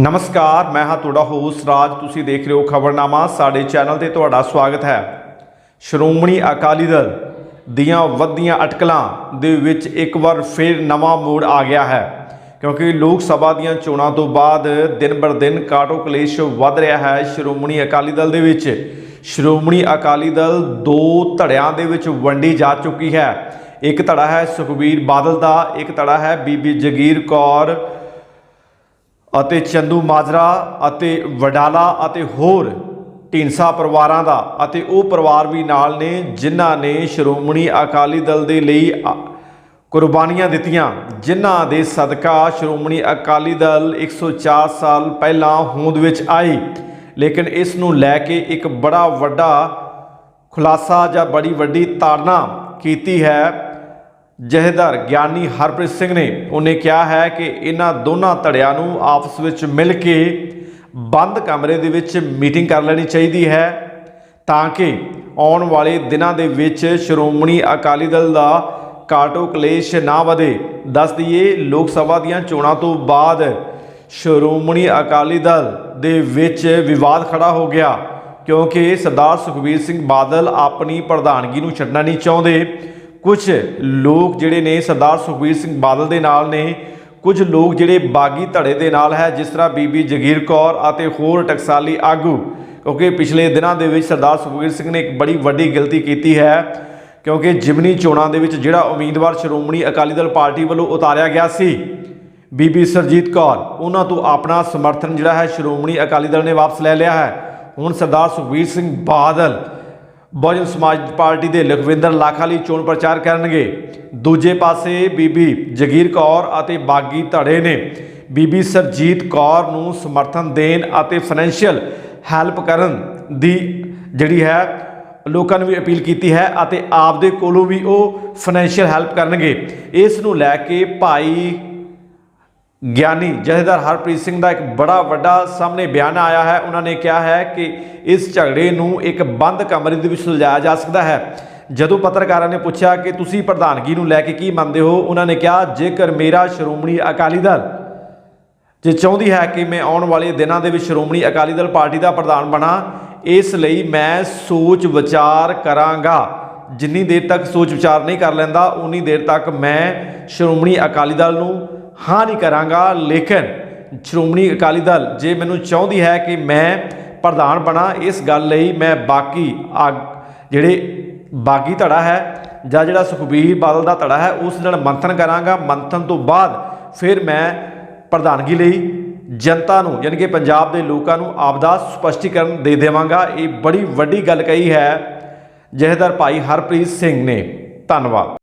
ਨਮਸਕਾਰ, ਮੈਂ ਹਾਂ ਤੁਹਾਡਾ ਹੋਸਟ ਰਾਜ। ਤੁਸੀਂ ਦੇਖ ਰਹੇ ਹੋ ਖਬਰਨਾਮਾ। ਸਾਡੇ ਚੈਨਲ ਤੇ ਤੁਹਾਡਾ ਸਵਾਗਤ ਹੈ। ਸ਼੍ਰੋਮਣੀ ਅਕਾਲੀ ਦਲ ਦੀਆਂ ਵੱਧਦੀਆਂ ਅਟਕਲਾਂ ਦੇ ਵਿੱਚ ਇੱਕ ਵਾਰ ਫਿਰ ਨਵਾਂ ਮੋੜ ਆ ਗਿਆ ਹੈ। ਕਿਉਂਕਿ ਲੋਕ ਸਭਾ ਦੀਆਂ ਚੋਣਾਂ ਤੋਂ ਬਾਅਦ ਦਿਨ ਬਰ ਦਿਨ ਕਾਟੋ ਕਲੇਸ਼ ਵੱਧ ਰਿਹਾ ਹੈ ਸ਼੍ਰੋਮਣੀ ਅਕਾਲੀ ਦਲ ਦੇ ਵਿੱਚ। ਸ਼੍ਰੋਮਣੀ ਅਕਾਲੀ ਦਲ ਦੋ ਧੜਿਆਂ ਦੇ ਵਿੱਚ ਵੰਡੀ ਜਾ ਚੁੱਕੀ ਹੈ। ਇੱਕ ਧੜਾ ਹੈ ਸੁਖਬੀਰ ਬਾਦਲ ਦਾ, ਇੱਕ ਧੜਾ ਹੈ ਬੀਬੀ ਜਗੀਰ ਕੌਰ। ਅਤੇ ਚੰਦੂ ਮਾਜਰਾ ਅਤੇ ਵਡਾਲਾ ਅਤੇ ਹੋਰ ਢੀਂਸਾ ਪਰਿਵਾਰਾਂ ਦਾ ਅਤੇ ਉਹ ਪਰਿਵਾਰ ਵੀ ਨਾਲ ਨੇ, ਜਿਨ੍ਹਾਂ ਨੇ ਸ਼੍ਰੋਮਣੀ ਅਕਾਲੀ ਦਲ ਦੇ ਲਈ ਕੁਰਬਾਨੀਆਂ ਦਿੱਤੀਆਂ। ਜਿਨ੍ਹਾਂ ਦੇ ਸਦਕਾ ਸ਼੍ਰੋਮਣੀ ਅਕਾਲੀ ਦਲ 104 ਸਾਲ ਪਹਿਲਾਂ ਹੋਂਦ ਵਿੱਚ ਆਈ। ਲੇਕਿਨ ਇਸ ਨੂੰ ਲੈ ਕੇ ਇੱਕ ਬੜਾ ਵੱਡਾ ਖੁਲਾਸਾ ਜਾਂ ਬੜੀ ਵੱਡੀ ਤਾੜਨਾ ਕੀਤੀ ਹੈ। ਜਹੇਦਾਰ ਗਿਆਨੀ ਹਰਪ੍ਰੀਤ ਸਿੰਘ ਨੇ ਉਹਨੇ ਕਿਹਾ ਹੈ ਕਿ ਇਹਨਾਂ ਦੋਨਾਂ ਧੜਿਆਂ ਨੂੰ ਆਪਸ ਵਿੱਚ ਮਿਲ ਕੇ ਬੰਦ ਕਮਰੇ ਦੇ ਵਿੱਚ ਮੀਟਿੰਗ ਕਰ ਲੈਣੀ ਚਾਹੀਦੀ ਹੈ ਤਾਂ ਕਿ ਆਉਣ ਵਾਲੇ ਦਿਨਾਂ ਦੇ ਵਿੱਚ ਸ਼੍ਰੋਮਣੀ ਅਕਾਲੀ ਦਲ ਦਾ ਕਾਟੋ ਕਲੇਸ਼ ਨਾ ਵਧੇ। ਦੱਸ ਦਈਏ, ਲੋਕ ਸਭਾ ਦੀਆਂ ਚੋਣਾਂ ਤੋਂ ਬਾਅਦ ਸ਼੍ਰੋਮਣੀ ਅਕਾਲੀ ਦਲ ਦੇ ਵਿੱਚ ਵਿਵਾਦ ਖੜਾ ਹੋ ਗਿਆ, ਕਿਉਂਕਿ ਸਰਦਾਰ ਸੁਖਬੀਰ ਸਿੰਘ ਬਾਦਲ ਆਪਣੀ ਪ੍ਰਧਾਨਗੀ ਨੂੰ ਛੱਡਣਾ ਨਹੀਂ ਚਾਹੁੰਦੇ। ਕੁਝ ਲੋਕ ਜਿਹੜੇ ਨੇ ਸਰਦਾਰ ਸੁਖਬੀਰ ਸਿੰਘ ਬਾਦਲ ਦੇ ਨਾਲ ਨੇ, ਕੁਝ ਲੋਕ ਜਿਹੜੇ ਬਾਗੀ ਧੜੇ ਦੇ ਨਾਲ ਹੈ, ਜਿਸ ਤਰ੍ਹਾਂ ਬੀਬੀ ਜਗੀਰ ਕੌਰ ਅਤੇ ਹੋਰ ਟਕਸਾਲੀ ਆਗੂ। ਕਿਉਂਕਿ ਪਿਛਲੇ ਦਿਨਾਂ ਦੇ ਵਿੱਚ ਸਰਦਾਰ ਸੁਖਬੀਰ ਸਿੰਘ ਨੇ ਇੱਕ ਬੜੀ ਵੱਡੀ ਗਲਤੀ ਕੀਤੀ ਹੈ, ਕਿਉਂਕਿ ਜਿਮਨੀ ਚੋਣਾਂ ਦੇ ਵਿੱਚ ਜਿਹੜਾ ਉਮੀਦਵਾਰ ਸ਼੍ਰੋਮਣੀ ਅਕਾਲੀ ਦਲ ਪਾਰਟੀ ਵੱਲੋਂ ਉਤਾਰਿਆ ਗਿਆ ਸੀ, ਬੀਬੀ ਸਰਜੀਤ ਕੌਰ, ਉਹਨਾਂ ਤੋਂ ਆਪਣਾ ਸਮਰਥਨ ਜਿਹੜਾ ਹੈ ਸ਼੍ਰੋਮਣੀ ਅਕਾਲੀ ਦਲ ਨੇ ਵਾਪਸ ਲੈ ਲਿਆ ਹੈ। ਹੁਣ ਸਰਦਾਰ ਸੁਖਬੀਰ ਸਿੰਘ ਬਾਦਲ ਬਹੁਜਨ ਸਮਾਜ ਪਾਰਟੀ ਦੇ ਲਖਵਿੰਦਰ ਲਾਖਾ ਲਈ ਚੋਣ ਪ੍ਰਚਾਰ ਕਰਨਗੇ। ਦੂਜੇ ਪਾਸੇ ਬੀਬੀ ਜਗੀਰ ਕੌਰ ਅਤੇ ਬਾਗੀ ਧੜੇ ਨੇ। ਬੀਬੀ ਸਰਜੀਤ ਕੌਰ ਨੂੰ ਸਮਰਥਨ ਦੇਣ ਅਤੇ ਫਾਈਨੈਂਸ਼ੀਅਲ ਹੈਲਪ ਕਰਨ ਦੀ ਜਿਹੜੀ ਹੈ, ਲੋਕਾਂ ਨੂੰ ਵੀ ਅਪੀਲ ਕੀਤੀ ਹੈ ਅਤੇ ਆਪਦੇ ਕੋਲੋਂ ਵੀ ਉਹ ਫਾਈਨੈਂਸ਼ੀਅਲ ਹੈਲਪ ਕਰਨਗੇ। ਇਸ ਨੂੰ ਲੈ ਕੇ ਭਾਈ ਗਿਆਨੀ ਜਥੇਦਾਰ ਹਰਪ੍ਰੀਤ ਸਿੰਘ ਦਾ ਇੱਕ ਬੜਾ ਵੱਡਾ ਸਾਹਮਣੇ ਬਿਆਨ ਆਇਆ ਹੈ। ਉਹਨਾਂ ਨੇ ਕਿਹਾ ਹੈ ਕਿ ਇਸ ਝਗੜੇ ਨੂੰ ਇੱਕ ਬੰਦ ਕਮਰੇ ਦੇ ਵਿੱਚ ਸੁਲਝਾਇਆ ਜਾ ਸਕਦਾ ਹੈ। ਜਦੋਂ ਪੱਤਰਕਾਰਾਂ ਨੇ ਪੁੱਛਿਆ ਕਿ ਤੁਸੀਂ ਪ੍ਰਧਾਨਗੀ ਨੂੰ ਲੈ ਕੇ ਕੀ ਮੰਨਦੇ ਹੋ, ਉਹਨਾਂ ਨੇ ਕਿਹਾ, ਜੇਕਰ ਮੇਰਾ ਸ਼੍ਰੋਮਣੀ ਅਕਾਲੀ ਦਲ ਜੇ ਚਾਹੁੰਦੀ ਹੈ ਕਿ ਮੈਂ ਆਉਣ ਵਾਲੇ ਦਿਨਾਂ ਦੇ ਵਿੱਚ ਸ਼੍ਰੋਮਣੀ ਅਕਾਲੀ ਦਲ ਪਾਰਟੀ ਦਾ ਪ੍ਰਧਾਨ ਬਣਾ, ਇਸ ਲਈ ਮੈਂ ਸੋਚ ਵਿਚਾਰ ਕਰਾਂਗਾ। ਜਿੰਨੀ ਦੇਰ ਤੱਕ ਸੋਚ ਵਿਚਾਰ ਨਹੀਂ ਕਰ ਲੈਂਦਾ, ਉਨੀ ਦੇਰ ਤੱਕ ਮੈਂ ਸ਼੍ਰੋਮਣੀ ਅਕਾਲੀ ਦਲ ਨੂੰ ਹਾਂ ਨਹੀਂ ਕਰਾਂਗਾ, ਲੇਕਿਨ ਸ਼੍ਰੋਮਣੀ ਅਕਾਲੀ ਦਲ ਜੇ ਮੈਨੂੰ ਚਾਹੁੰਦੀ ਹੈ ਕਿ ਮੈਂ ਪ੍ਰਧਾਨ ਬਣਾ, ਇਸ ਗੱਲ ਲਈ ਮੈਂ ਬਾਕੀ ਆਗ- ਜਿਹੜੇ ਬਾਗੀ ਧੜਾ ਹੈ ਜਾਂ ਜਿਹੜਾ ਸੁਖਬੀਰ ਬਾਦਲ ਦਾ ਧੜਾ ਹੈ, ਉਸ ਨਾਲ ਮੰਥਨ ਕਰਾਂਗਾ। ਮੰਥਨ ਤੋਂ ਬਾਅਦ ਫਿਰ ਮੈਂ ਪ੍ਰਧਾਨਗੀ ਲਈ ਜਨਤਾ ਨੂੰ, ਯਾਨੀ ਕਿ ਪੰਜਾਬ ਦੇ ਲੋਕਾਂ ਨੂੰ ਆਪਦਾ ਸਪਸ਼ਟੀਕਰਨ ਦੇ ਦੇਵਾਂਗਾ। ਇਹ ਬੜੀ ਵੱਡੀ ਗੱਲ ਕਹੀ ਹੈ। ਜਹੇਦਾਰ ਭਾਈ ਹਰਪ੍ਰੀਤ ਸਿੰਘ ਨੇ। ਧੰਨਵਾਦ।